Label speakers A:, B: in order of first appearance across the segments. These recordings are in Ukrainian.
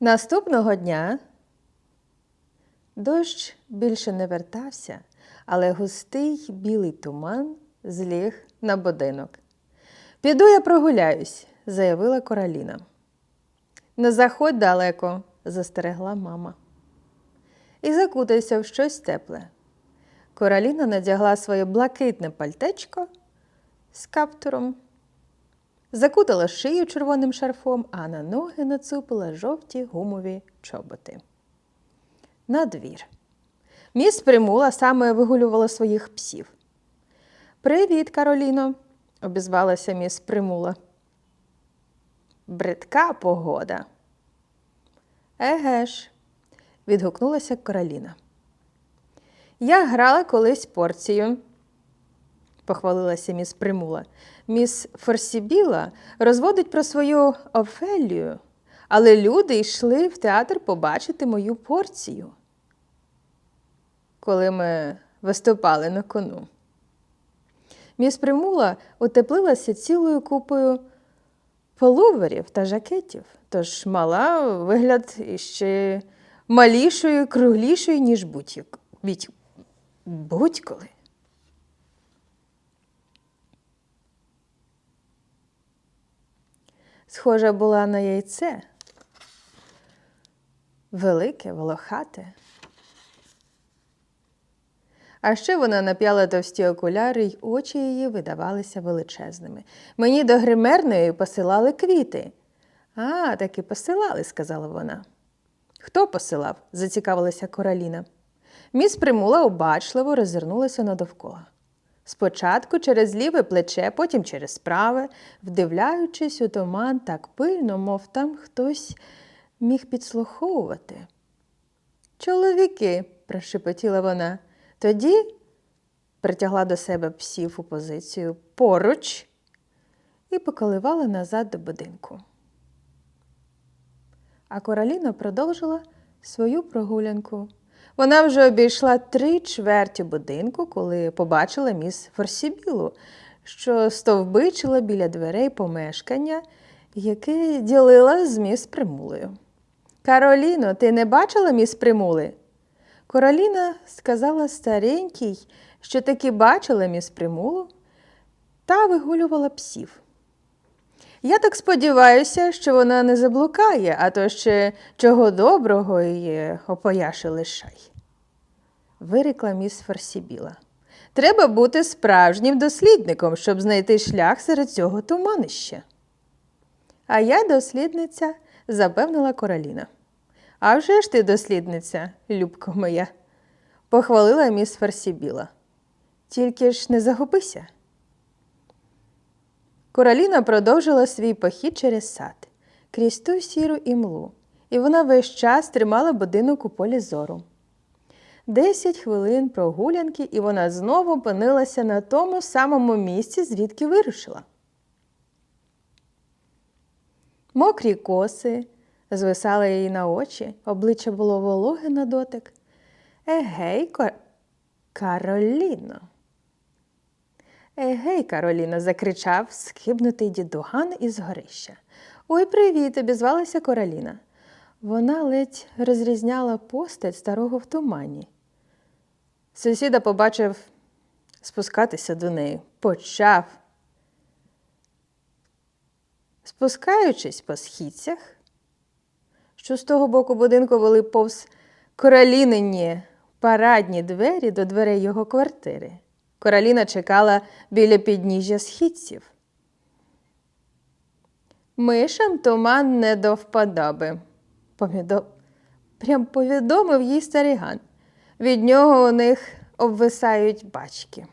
A: Наступного дня дощ більше не вертався, але густий білий туман зліг на будинок. Піду я прогуляюсь, заявила Короліна. Не заходь далеко, застерегла мама. І закутайся в щось тепле. Короліна надягла своє блакитне пальтечко з каптуром, закутала шию червоним шарфом, а на ноги нацупила жовті гумові чоботи. На двір. Міс Примула саме вигулювала своїх псів. Привіт, Кароліно, обізвалася міс Примула. Бридка погода. Еге ж, відгукнулася Кароліна. Я грала колись порцію, похвалилася міс Примула. Міс Форсібіла розводить про свою Офелію, але люди йшли в театр побачити мою порцію, коли ми виступали на кону. Міс Примула утеплилася цілою купою полуверів та жакетів, тож мала вигляд іще малішою, круглішою, ніж будь-коли. Схожа була на яйце. Велике, волохате. А ще вона нап'яла товсті окуляри, й очі її видавалися величезними. Мені до гримерної посилали квіти. А, таки посилали, сказала вона. Хто посилав? зацікавилася Короліна. Міс Примула обачливо роззирнулася надовкола. Спочатку через ліве плече, потім через праве, вдивляючись у туман так пильно, мов там хтось міг підслуховувати. Чоловіки, прошепотіла вона. Тоді притягла до себе псів у позицію поруч і поколивала назад до будинку. А Короліна продовжила свою прогулянку. Вона вже обійшла три чверті будинку, коли побачила міс Форсібілу, що стовбичила біля дверей помешкання, яке ділила з міс Примулею. Кароліно, ти не бачила міс Примули? Короліна сказала старенькій, що таки бачила міс Примулу та вигулювала псів. Я так сподіваюся, що вона не заблукає, а то ще чого доброго її опояши лишай. Вирекла міс Фарсібіла. Треба бути справжнім дослідником, щоб знайти шлях серед цього туманища. А я дослідниця, запевнила Короліна. А вже ж ти дослідниця, любко моя, похвалила міс Фарсібіла. Тільки ж не загубися. Короліна продовжила свій похід через сад, крізь ту сіру імлу, і вона весь час тримала будинок у полі зору. Десять хвилин прогулянки, і вона знову опинилася на тому самому місці, звідки вирушила. Мокрі коси звисали їй на очі, обличчя було вологе на дотик. Егей, Кор... Кароліно. Егей, Кароліно, закричав схибнутий дідуган із горища. Ой, привіт, обізвалася Короліна. Вона ледь розрізняла постать старого в тумані. Сусіда побачив спускатися до неї, почав. Спускаючись по східцях, що з того боку будинку вели повз королінині парадні двері до дверей його квартири. Короліна чекала біля підніжжя східців. Мишам туман не до вподоби, повідо... прям повідомив їй стариган. Від нього у них обвисають бачки.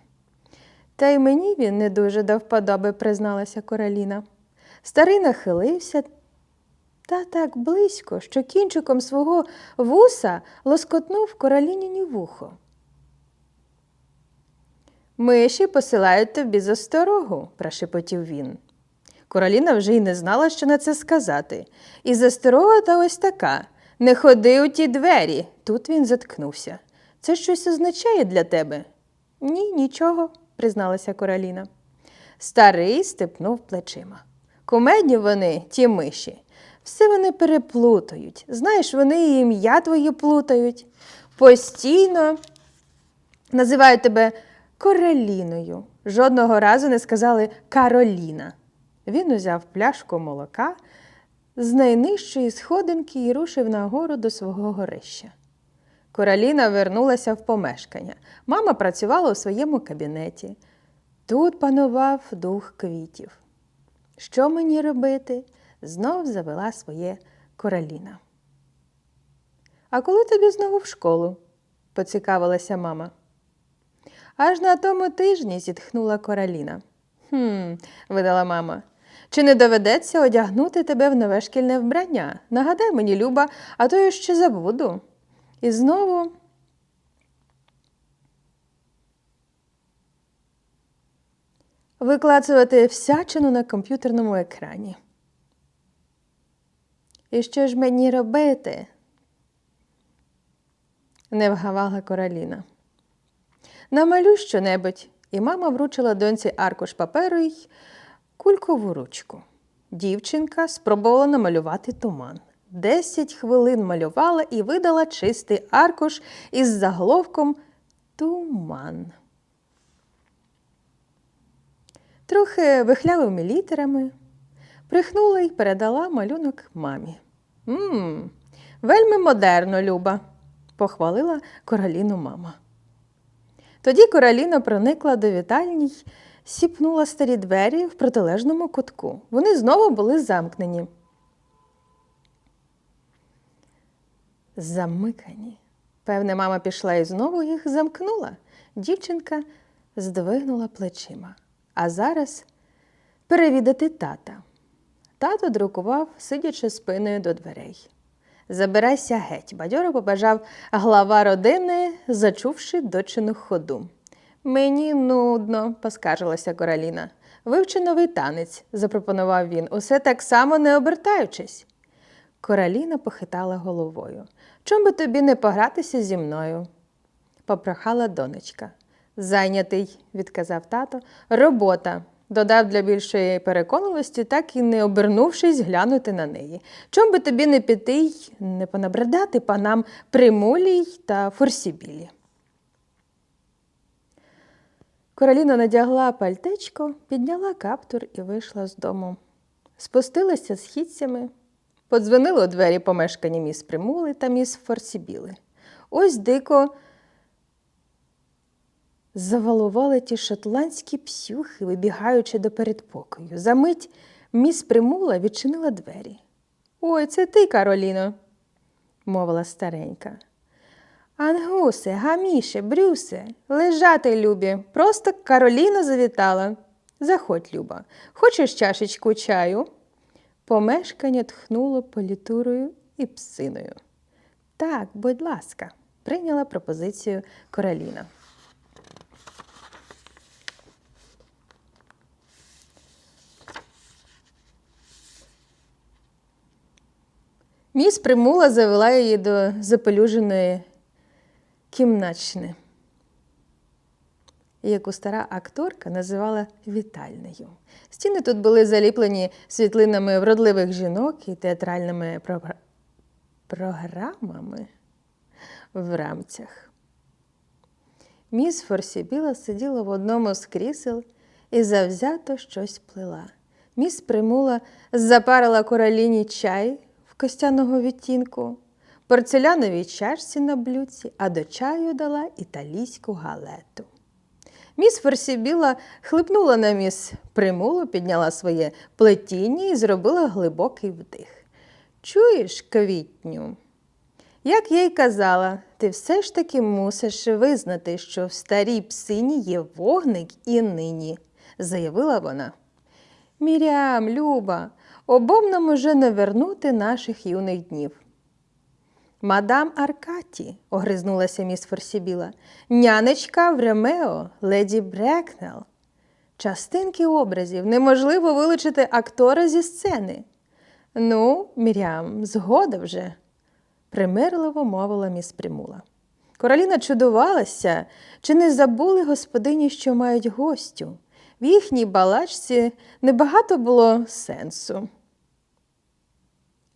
A: Та й мені він не дуже до вподоби, призналася Короліна. Старий нахилився та так близько, що кінчиком свого вуса лоскотнув королініні вухо. Миші посилають тобі засторогу, прошепотів він. Короліна вже й не знала, що на це сказати. І засторога та ось така. Не ходи у ті двері. Тут він заткнувся. Це щось означає для тебе? Ні, нічого, призналася Короліна. Старий степнув плечима. Кумедні вони, ті миші. Все вони переплутають. Знаєш, вони і ім'я твоє плутають. Постійно називають тебе Короліною. Жодного разу не сказали Кароліна. Він узяв пляшку молока з найнижчої сходинки і рушив нагору до свого горища. Короліна вернулася в помешкання. Мама працювала у своєму кабінеті. Тут панував дух квітів. Що мені робити? Знов завела своє Короліна. А коли тобі знову в школу? поцікавилася мама. Аж на тому тижні зітхнула Короліна. Хм, видала мама. Чи не доведеться одягнути тебе в нове шкільне вбрання? Нагадай мені, Люба, а то я ще забуду. І знову виклацувати всячину на комп'ютерному екрані. І що ж мені робити? не вгавала Короліна. Намалюй щонебудь, і мама вручила доньці аркуш паперу й кулькову ручку. Дівчинка спробувала намалювати туман. Десять хвилин малювала і видала чистий аркуш із заголовком Туман. Трохи вихлявими літерами прихнула й передала малюнок мамі. Мм, вельми модерно, Люба, похвалила Короліну мама. Тоді Короліна проникла до вітальні сіпнула старі двері в протилежному кутку. Вони знову були замкнені. Замикані. Певне, мама пішла і знову їх замкнула. Дівчинка здвигнула плечима. А зараз перевідати тата. Тато друкував, сидячи спиною до дверей. Забирайся геть, бадьоро побажав глава родини, зачувши дочину ходу. Мені нудно, поскаржилася Короліна. Вивчи новий танець, запропонував він, усе так само не обертаючись. Короліна похитала головою. Чом би тобі не погратися зі мною? попрохала донечка. Зайнятий, відказав тато. Робота. Додав для більшої переконливості, так і не обернувшись, глянути на неї. Чом би тобі не піти й не понабридати панам примулій та форсібілі? Короліна надягла пальтечко, підняла каптур і вийшла з дому. Спустилася східцями, подзвонили у двері помешкання міс Примули та міс Форсібіли. Ось дико завалували ті шотландські псюхи, вибігаючи до передпокою. Замить міс Примула відчинила двері. Ой, це ти, Кароліно, мовила старенька. Ангусе, гаміше, Брюсе, лежати, любі, просто Кароліна завітала. Заходь, Люба, хочеш чашечку чаю? Помешкання тхнуло політурою і псиною. Так, будь ласка, прийняла пропозицію Короліна. Міс Примула завела її до запелюженої кімначни, яку стара акторка називала вітальнею. Стіни тут були заліплені світлинами вродливих жінок і театральними програ- програмами в рамцях. Міс Форсібіла сиділа в одному з крісел і завзято щось плела. Міс Примула запарила короліні чай костяного відтінку, порцеляновій чашці на блюдці, а до чаю дала італійську галету. Міс Форсібіла хлипнула на міс Примулу, підняла своє плетіння і зробила глибокий вдих. Чуєш, квітню? Як я й казала, ти все ж таки мусиш визнати, що в старій псині є вогник і нині, заявила вона. Мірям, Люба, обом нам уже не вернути наших юних днів. Мадам Аркаті, огризнулася міс Форсібіла, нянечка в Ремео, леді Брекнел. Частинки образів неможливо вилучити актора зі сцени. Ну, Мірям, згода вже, примирливо мовила міс Примула. Короліна чудувалася, чи не забули господині, що мають гостю. В їхній балачці небагато було сенсу.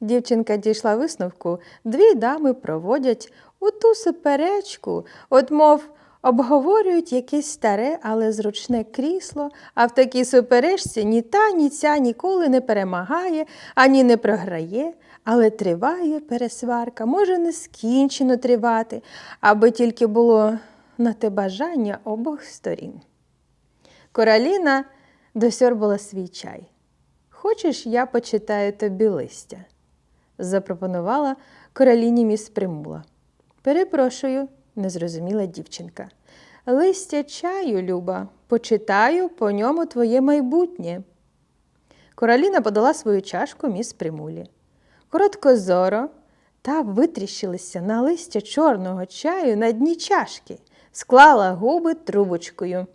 A: Дівчинка дійшла висновку, дві дами проводять у ту суперечку, от мов обговорюють якесь старе, але зручне крісло, а в такій суперечці ні та, ні ця ніколи не перемагає, ані не програє, але триває пересварка, може нескінчено тривати, аби тільки було на те бажання обох сторін. Короліна досьорбала свій чай. Хочеш, я почитаю тобі листя? Запропонувала короліні міс Примула. Перепрошую, не зрозуміла дівчинка. Листя чаю, Люба, почитаю по ньому твоє майбутнє. Короліна подала свою чашку міс Примулі. Короткозоро та витріщилася на листя чорного чаю на дні чашки, склала губи трубочкою.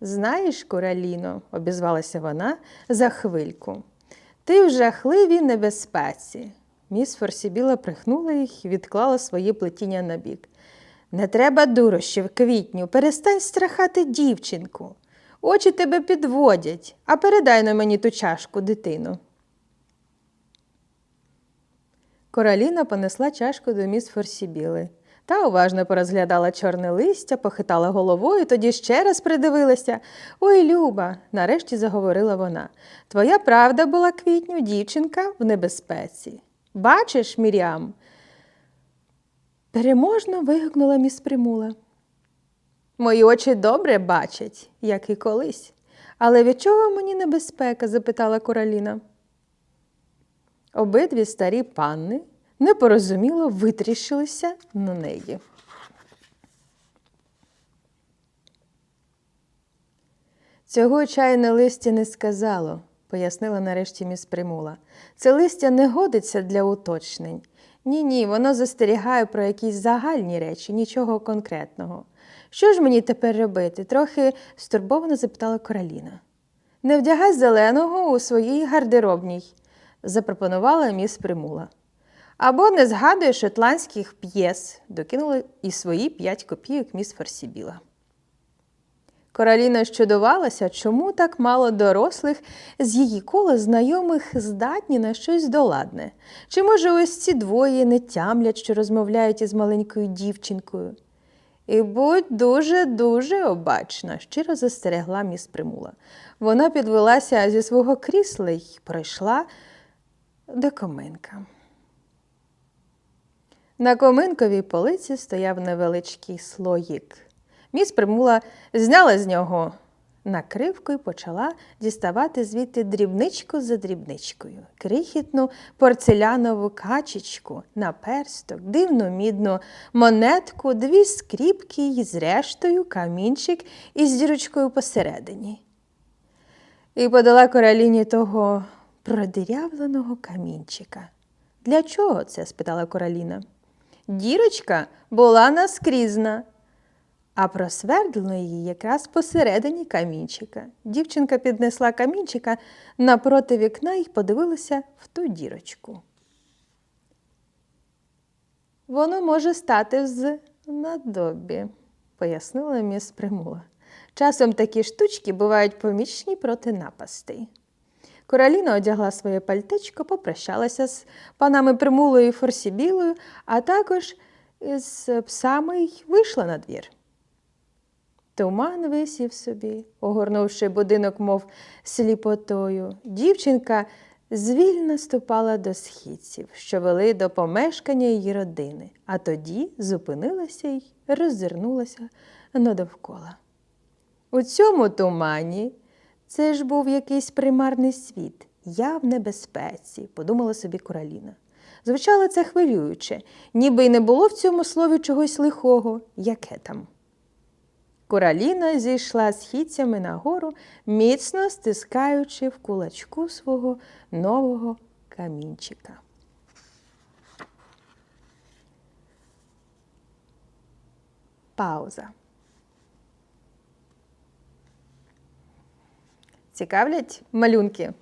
A: Знаєш, Короліно, обізвалася вона за хвильку. Ти в жахливій небезпеці. Міс Форсібіла прихнула їх і відклала своє плетіння на бік. Не треба дурощів, квітню, перестань страхати дівчинку. Очі тебе підводять, а передай на мені ту чашку, дитину. Короліна понесла чашку до міс Форсібіли. Та уважно порозглядала чорне листя, похитала головою, тоді ще раз придивилася. Ой, Люба, нарешті заговорила вона. Твоя правда була квітню, дівчинка в небезпеці. Бачиш, Мірям? Переможно вигукнула міс Примула. Мої очі добре бачать, як і колись. Але від чого мені небезпека? запитала Короліна. Обидві старі панни непорозуміло витріщилися на неї. Цього чайне листя не сказало, пояснила нарешті міс Примула. Це листя не годиться для уточнень. Ні, ні, воно застерігає про якісь загальні речі, нічого конкретного. Що ж мені тепер робити? трохи стурбовано запитала Короліна. Не вдягай зеленого у своїй гардеробній, запропонувала міс Примула. Або не згадує шотландських п'єс, докинула і свої п'ять копійок міс Форсібіла. Короліна щудувалася, чому так мало дорослих з її кола знайомих здатні на щось доладне. Чи, може, ось ці двоє не тямлять, що розмовляють із маленькою дівчинкою? І будь дуже-дуже обачна, щиро застерегла міс Примула. Вона підвелася зі свого крісла й пройшла до коминка. На коминковій полиці стояв невеличкий слоїк. Міс Примула зняла з нього накривку і почала діставати звідти дрібничку за дрібничкою, крихітну порцелянову качечку, наперсток, дивну мідну монетку, дві скріпки і зрештою камінчик із дірочкою посередині. І подала короліні того продирявленого камінчика. Для чого це? спитала короліна. Дірочка була наскрізна, а просвердлено її якраз посередині камінчика. Дівчинка піднесла камінчика напроти вікна і подивилася в ту дірочку. Воно може стати з надобі, пояснила міс Примула. Часом такі штучки бувають помічні проти напастей. Короліна одягла своє пальтечко, попрощалася з панами Примулою і Форсібілою, а також із псами й вийшла на двір. Туман висів собі, огорнувши будинок, мов сліпотою. Дівчинка звільно ступала до східців, що вели до помешкання її родини, а тоді зупинилася й роззирнулася надовкола. У цьому тумані це ж був якийсь примарний світ, я в небезпеці, подумала собі Короліна. Звучало це хвилююче, ніби й не було в цьому слові чогось лихого, яке там. Короліна зійшла східцями нагору, міцно стискаючи в кулачку свого нового камінчика. Пауза. Цікавлять малюнки?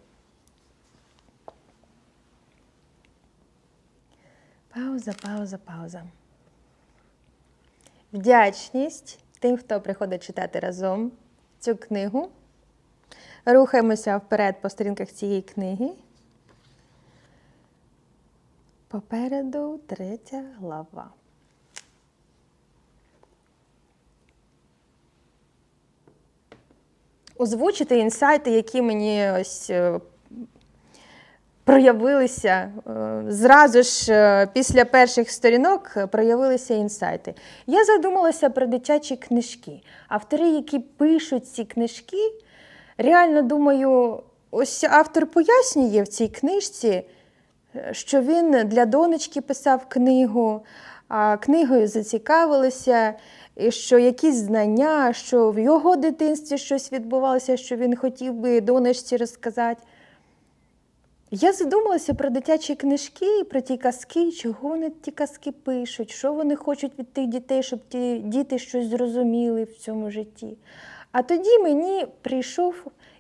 A: Пауза, пауза, пауза. Вдячність тим, хто приходить читати разом цю книгу. Рухаємося вперед по сторінках цієї книги. Попереду третя глава. Озвучити інсайти, які мені ось е, проявилися. е, Зразу ж е, після перших сторінок проявилися інсайти. Я задумалася про дитячі книжки. Автори, які пишуть ці книжки, реально думаю, ось автор пояснює в цій книжці, що він для донечки писав книгу, а книгою зацікавилися, що якісь знання, що в його дитинстві щось відбувалося, що він хотів би донечці розказати. Я задумалася про дитячі книжки, про ті казки, чого вони ті казки пишуть, що вони хочуть від тих дітей, щоб ті діти щось зрозуміли в цьому житті. А тоді мені прийшов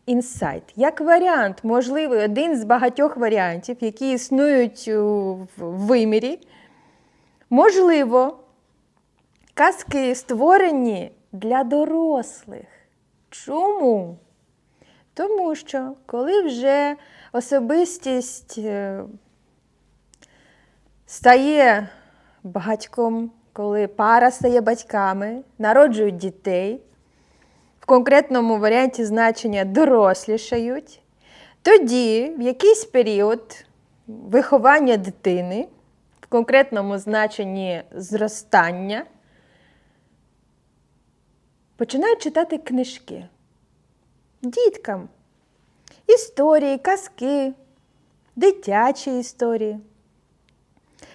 A: інсайт, як варіант, можливий, один з багатьох варіантів, які існують в вимірі. Можливо, казки створені для дорослих. Чому? Тому що коли вже особистість е, стає батьком, коли пара стає батьками, народжують дітей, в конкретному варіанті значення дорослішають, тоді в якийсь період виховання дитини, в конкретному значенні зростання, починають читати книжки діткам. Історії, казки, дитячі історії.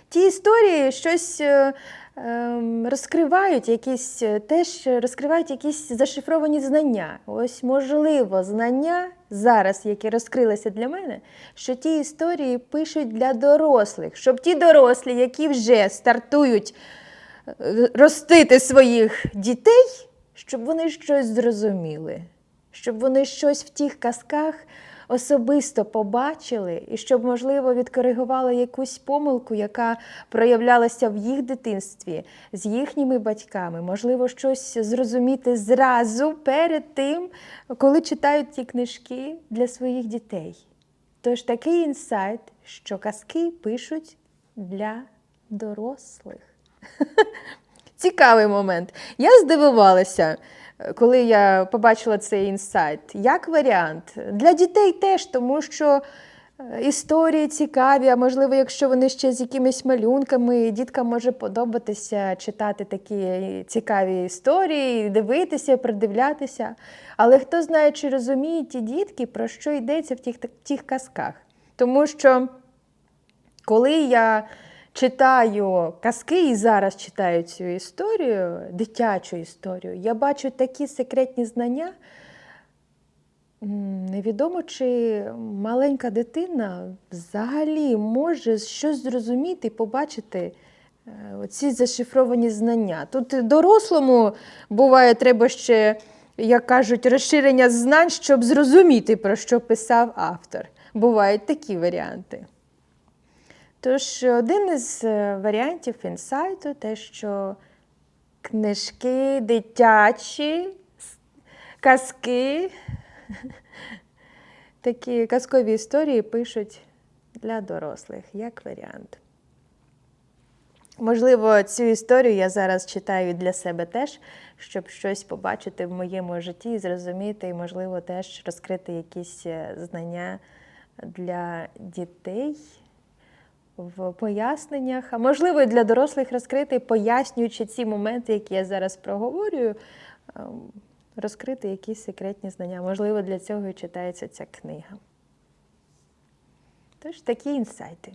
A: Ті історії щось е, ем, розкривають, якісь, е, теж розкривають якісь зашифровані знання. Ось, можливо, знання зараз, які розкрилися для мене, що ті історії пишуть для дорослих, щоб ті дорослі, які вже стартують е, ростити своїх дітей, щоб вони щось зрозуміли щоб вони щось в тих казках особисто побачили, і щоб, можливо, відкоригували якусь помилку, яка проявлялася в їх дитинстві з їхніми батьками, можливо, щось зрозуміти зразу перед тим, коли читають ті книжки для своїх дітей. Тож такий інсайт, що казки пишуть для дорослих. Цікавий момент. Я здивувалася, коли я побачила цей інсайт. Як варіант? Для дітей теж, тому що е, історії цікаві, а можливо, якщо вони ще з якимись малюнками, діткам може подобатися читати такі цікаві історії, дивитися, придивлятися. Але хто знає, чи розуміють ті дітки, про що йдеться в тих, тих казках. Тому що коли я читаю казки і зараз читаю цю історію, дитячу історію, я бачу такі секретні знання. Невідомо, чи маленька дитина взагалі може щось зрозуміти і побачити е, оці зашифровані знання. Тут дорослому буває, треба ще, як кажуть, розширення знань, щоб зрозуміти, про що писав автор. Бувають такі варіанти. Тож, один із е, варіантів інсайту те, що книжки дитячі, казки, такі казкові історії пишуть для дорослих, як варіант. Можливо, цю історію я зараз читаю для себе теж, щоб щось побачити в моєму житті і зрозуміти, і, можливо, теж розкрити якісь е, знання для дітей в поясненнях, а можливо, і для дорослих розкрити, пояснюючи ці моменти, які я зараз проговорюю, ем, розкрити якісь секретні знання. Можливо, для цього і читається ця книга. Тож такі інсайти.